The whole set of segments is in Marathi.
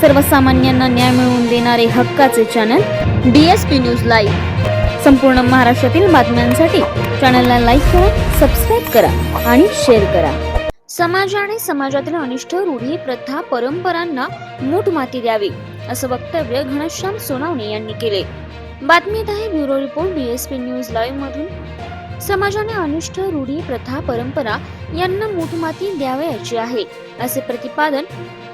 सर्वसामान्यांना न्याय मिळवून देणारे हक्काचे channel D S P news live संपूर्ण महाराष्ट्रातील बातम्यांसाठी चॅनलला लाईक करा सबस्क्राईब करा आणि शेअर करा. समाज आणि समाजातील अनिष्ट रूढी प्रथा परंपरांना मूठ माती द्यावी असं वक्तव्य घनश्याम सोनावणे यांनी केले. बातमीत आहे bureau report DSP news live मधून. समाजाने अनिष्ट रूढी प्रथा परंपरा यांना मूठमाती द्यावयाची आहे असे प्रतिपादन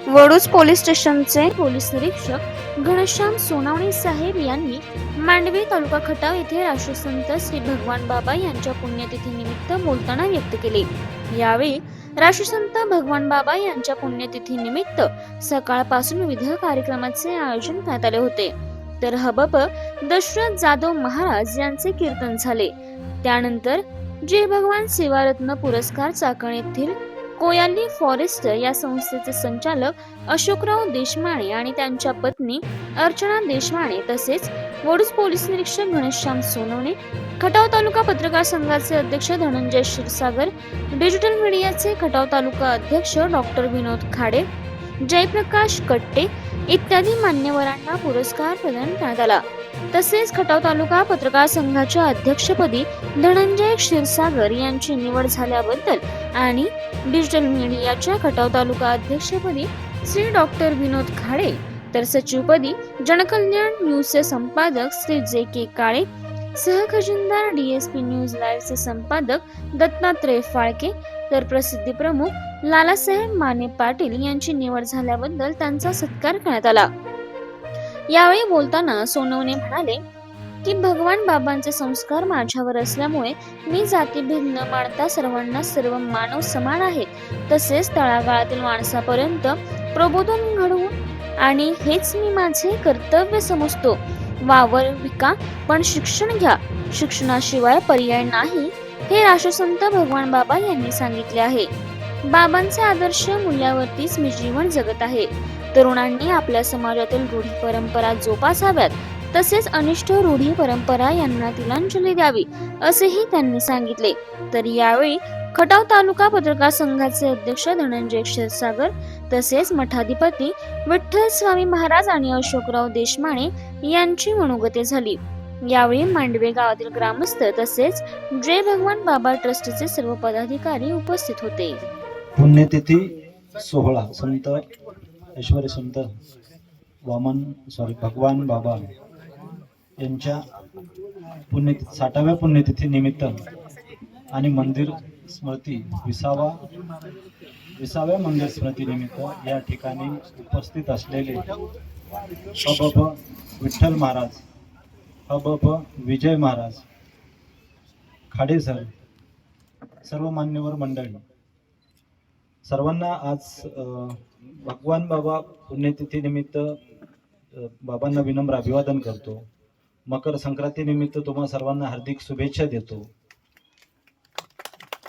वडूज पोलीस स्टेशनचे पोलीस निरीक्षक घनश्याम सोनावणे साहेब यांनी मांडवी तालुका खटाव येथे राष्ट्रसंत श्री भगवान बाबा यांच्या पुण्यतिथीनिमित्त बोलताना व्यक्त केले. यावेळी राष्ट्रसंत भगवान बाबा यांच्या पुण्यतिथीनिमित्त सकाळपासून विविध कार्यक्रमाचे आयोजन करण्यात आले होते. तर हबप दशरथ जाधव महाराज यांचे कीर्तन झाले. त्यानंतर जय भगवान सेवारत्न पुरस्कार चाकण येथील कोयांनी फॉरेस्ट या संस्थेचे संचालक अशोकराव देशमाने आणि त्यांच्या पत्नी अर्चना देशमाने तसेच वडूज पोलीस निरीक्षक घनश्याम सोनवणे खटाव तालुका पत्रकार संघाचे अध्यक्ष धनंजय क्षीरसागर डिजिटल मीडियाचे खटाव तालुका अध्यक्ष डॉक्टर विनोद खाडे जयप्रकाश कट्टे इत्यादी मान्यवरांना पुरस्कार प्रदान करण्यात आला. तसेच खटाव तालुका पत्रकार संघाच्या अध्यक्षपदी धनंजय क्षीरसागर यांची निवड झाल्याबद्दल आणि डिजिटल मीडियाच्या खटाव तालुका अध्यक्षपदी श्री डॉक्टर विनोद खाडे तर सचिवपदी जनकल्याण न्यूजचे संपादक श्री जे के काळे सहखजिनदार डीएसपी न्यूज लाईव्हचे संपादक दत्तात्रय फाळके तर प्रसिद्धी प्रमुख लालासाहेब माने पाटील यांची निवड झाल्याबद्दल त्यांचा सत्कार करण्यात आला. यावेळी बोलताना सोनवणे म्हणाले की भगवान बाबांचे संस्कार माझ्यावर असल्यामुळे मी जातीभेद न मानता सर्वांना सर्व मानव समान आहेत तसेच तळागाळातील माणसापर्यंत प्रबोधन घडवून आणि हेच मी माझे कर्तव्य समजतो. वावर विका पण शिक्षण घ्या. शिक्षणाशिवाय पर्याय नाही हे राष्ट्रसंत भगवान बाबा यांनी सांगितले आहे. बाबांचे आदर्श मूल्यावरतीच मी जीवन जगत आहे. तरुणांनी आपल्या समाजातील रूढी परंपरा जोपासाव्यात. तसेच अनिष्ट रूढी परंपरा यांना तिलांजली द्यावी असेही त्यांनी सांगितले. तर यावेळी खटाव तालुका पत्रकार संघाचे अध्यक्ष धनंजय क्षीरसागर तसेच मठाधिपती विठ्ठल स्वामी महाराज आणि अशोकराव देशमाने यांची मनोगते झाली. यावेळी मांडवे गावातील ग्रामस्थ तसेच जय भगवान बाबा ट्रस्टचे सर्व पदाधिकारी उपस्थित होते. पुण्यतिथी सोहळा संत ऐश्वर संत वामन सॉरी भगवान बाबा यांच्या पुण्यतिथी साठाव्या पुण्यतिथी निमित्त आणि मंदिर स्मृती विसावा विसाव्या मंदिर स्मृती निमित्त या ठिकाणी उपस्थित असलेले अबब विठ्ठल महाराज अबब विजय महाराज खाडेसर सर्व मान्यवर मंडळी सर्वांना आज भगवान बाबा पुण्यतिथीनिमित्त बाबांना विनम्र अभिवादन करतो. मकर संक्रांतीनिमित्त तुम्हा सर्वांना हार्दिक शुभेच्छा देतो.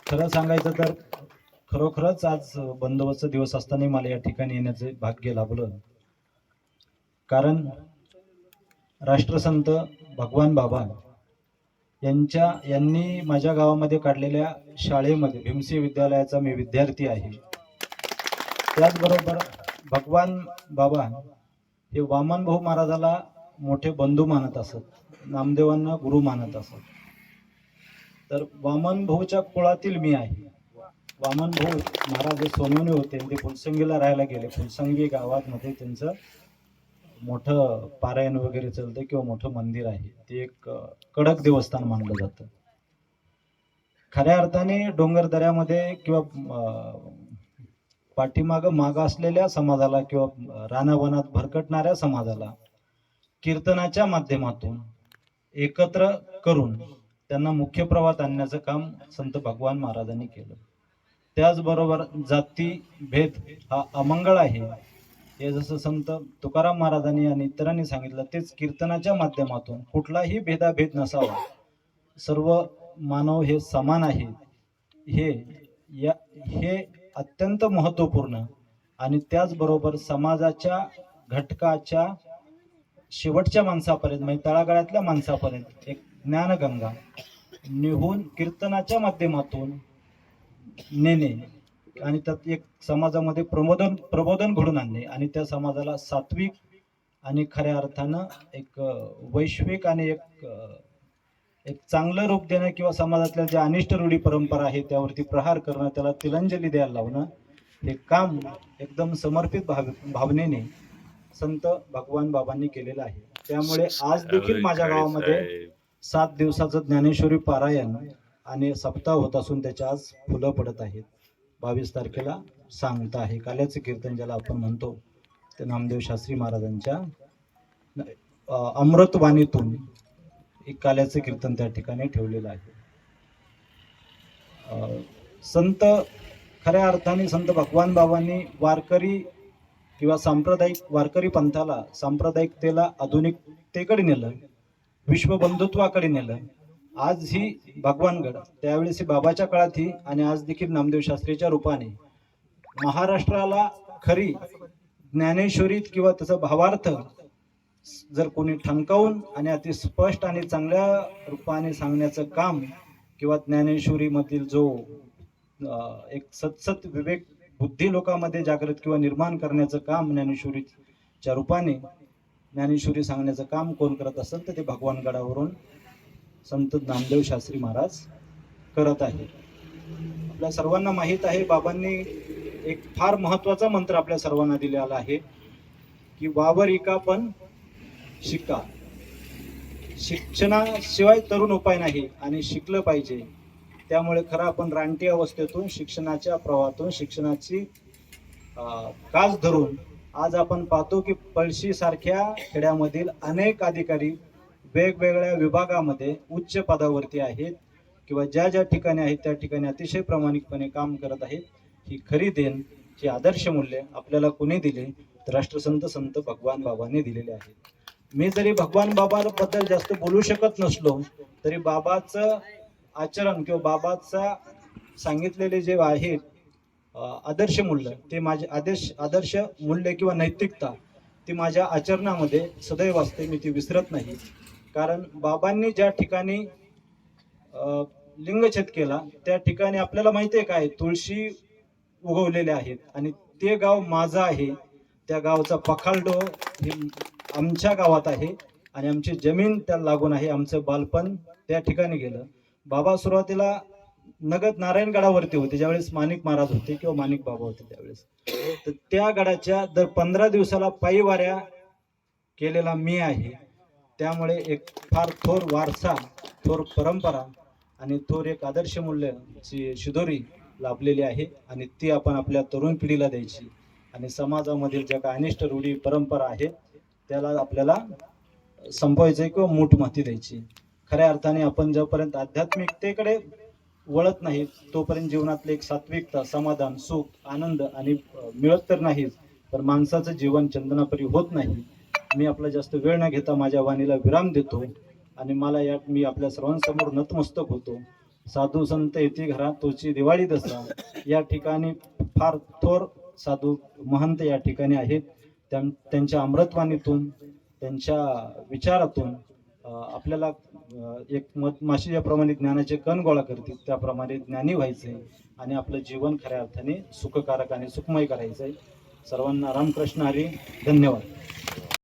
खरं सांगायचं तर खरोखरच आज बंदोबस्त दिवस असताना मला या ठिकाणी येण्याचे भाग्य लाभलं. कारण राष्ट्रसंत भगवान बाबा यांच्या यांनी माझ्या गावामध्ये काढलेल्या शाळेमध्ये भीमसी विद्यालयाचा मी विद्यार्थी आहे. त्याचबरोबर भगवान बाबा हे वामन भाऊ महाराजाला मोठे बंधू मानत असत नामदेवांना गुरु मानत असत. तर वामन भाऊच्या कुळातील मी आहे. वामन भाऊ महाराज हे सोनवणे होते ते फुलसंगीला राहायला गेले. फुलसंगी गावामध्ये त्यांचं मोठं पारायण वगैरे चालतं किंवा मोठं मंदिर आहे ते एक कडक देवस्थान मानलं जातं. खऱ्या अर्थाने डोंगर दऱ्यामध्ये किंवा पाठीमाग पाठीमागं मागं असलेल्या समाजाला किंवा रानावनात भरकटणाऱ्या समाजाला कीर्तनाच्या माध्यमातून एकत्र करून त्यांना मुख्य प्रवाहात आणण्याचं काम संत भगवान महाराजांनी केलं. त्याचबरोबर जाती भेद हा अमंगळ आहे. हे जसं संत तुकाराम महाराजांनी आणि इतरांनी सांगितलं तेच कीर्तनाच्या माध्यमातून कुठलाही भेदाभेद नसावा. सर्व मानव हे समान आहे हे या हे अत्यंत महत्त्वपूर्ण आणि त्याचबरोबर समाजाच्या घटकाच्या शेवटच्या माणसापर्यंत म्हणजे तळागाळातल्या माणसापर्यंत एक ज्ञानगंगा निहून कीर्तनाच्या माध्यमातून नेणे. आणि त्यात एक समाजामध्ये प्रबोधन प्रबोधन घडून आणणे आणि त्या समाजाला सात्विक आणि खऱ्या अर्थानं एक वैश्विक आणि एक एक चांगलं रूप देणं किंवा समाजातल्या ज्या अनिष्ट रूढी परंपरा आहे त्यावरती प्रहार करणं त्याला तिलांजली द्यायला लावणं हे काम एकदम समर्पित भाव भावनेने संत भगवान बाबांनी केलेलं आहे. त्यामुळे आज देखील माझ्या गावामध्ये सात दिवसाचं ज्ञानेश्वरी पारायण आणि सप्ताह होत असून त्याच्या आज फुलं पडत आहेत. बावीस तारखेला सांगता आहे. काल्याचं कीर्तन ज्याला आपण म्हणतो ते नामदेव शास्त्री महाराजांच्या अमृतवाणीतून एक काल्याचं कीर्तन त्या ठिकाणी ठेवलेलं आहे. अं, संत खऱ्या अर्थाने संत भगवान बाबांनी वारकरी किंवा सांप्रदायिक वारकरी पंथाला सांप्रदायिकतेला आधुनिकतेकडे नेलं विश्वबंधुत्वाकडे नेलं आज ही भगवानगड त्यावेळेस ही बाबाच्या काळात ही आणि आज देखील नामदेव शास्त्रीच्या रूपाने. महाराष्ट्राला खरी ज्ञानेश्वरीत किंवा त्याचा भावार्थ जर कोणी ठणकावून आणि अति स्पष्ट आणि चांगल्या रूपाने सांगण्याचं काम किंवा ज्ञानेश्वरीमधील जो एक सतसत विवेक बुद्धी लोकांमध्ये जागृत किंवा निर्माण करण्याचं काम ज्ञानेश्वरीच्या रूपाने ज्ञानेश्वरी सांगण्याचं काम कोण करत असेल तर ते भगवानगडावरून संत नामदेव शास्त्री महाराज करत आहे. आपल्या सर्वांना माहीत आहे बाबांनी एक फार महत्त्वाचा मंत्र आपल्या सर्वांना दिलेला आहे की वावर इका पण शिका. शिक्षणाशिवाय तरुण उपाय नाही आणि शिकलं पाहिजे. त्यामुळे खरं आपण रानटी अवस्थेतून शिक्षणाच्या प्रवाहातून शिक्षणाची कास धरून आज आपण पाहतो की पळशीसारख्या खेड्यामधील अनेक अधिकारी वेगवेगळ्या विभागामध्ये उच्च पदावरती आहेत किंवा ज्या ज्या ठिकाणी आहेत त्या ठिकाणी अतिशय प्रामाणिकपणे काम करत आहेत ही खरी देण ही आदर्श मूल्य आपल्याला कोणी दिले तर राष्ट्रसंत संत भगवान बाबांनी दिलेले आहेत मी जरी भगवान बाबाबद्दल जास्त बोलू शकत नसलो तरी बाबाचं आचरण किंवा बाबाचा सांगितलेले जे आहेत आदर्श मूल्य ते माझे आदर्श आदर्श मूल्य किंवा नैतिकता ती माझ्या आचरणामध्ये सदैव असते मी ती विसरत नाही. कारण बाबांनी ज्या ठिकाणी लिंगछेद केला त्या ठिकाणी आपल्याला माहिती आहे काय? तुळशी उगवलेल्या आहेत आणि ते गाव माझं आहे. त्या गावचा पखालडो हे आमच्या गावात आहे आणि आमची जमीन त्याला लागून आहे. आमचं बालपण त्या ठिकाणी गेलं. बाबा सुरुवातीला नगद नारायणगडावरती होते ज्यावेळेस माणिक महाराज होते किंवा माणिक बाबा होते त्यावेळेस. तर त्या गडाच्या दर पंधरा दिवसाला पायी वाऱ्या केलेला मी आहे. त्यामुळे एक फार थोर वारसा थोर परंपरा आणि थोर एक आदर्श मूल्याची शिदोरी लाभलेली आहे आणि ती आपण आपल्या तरुण पिढीला द्यायची. आणि समाजामधील ज्या काही अनिष्ट रूढी परंपरा आहेत त्याला आपल्याला संपवायचं किंवा मूठ माती द्यायची. खऱ्या अर्थाने आपण जोपर्यंत आध्यात्मिकतेकडे वळत नाही तोपर्यंत जीवनातले एक सात्विकता समाधान सुख आनंद आणि मिळत तर नाहीच तर माणसाचं जीवन चंदनापरी होत नाही. मी आपला जास्त वेळ न घेता माझ्या वाणीला विराम देतो आणि मला या मी आपल्या सर्वांसमोर नतमस्तक होतो. साधू संत येते घरात तोची दिवाळी दसरा या ठिकाणी फार थोर साधू महंत या ठिकाणी आहेत. त्यां- त्यांच्या अमृतवाणीतून त्यांच्या विचारातून आपल्याला एक मत माशीच्याप्रमाणे ज्ञानाचे कण गोळा करतील त्याप्रमाणे ज्ञानी व्हायचंय आणि आपलं जीवन खऱ्या अर्थाने सुखकारक आणि सुखमय करायचंय. सर्वांना रामकृष्ण हरी धन्यवाद.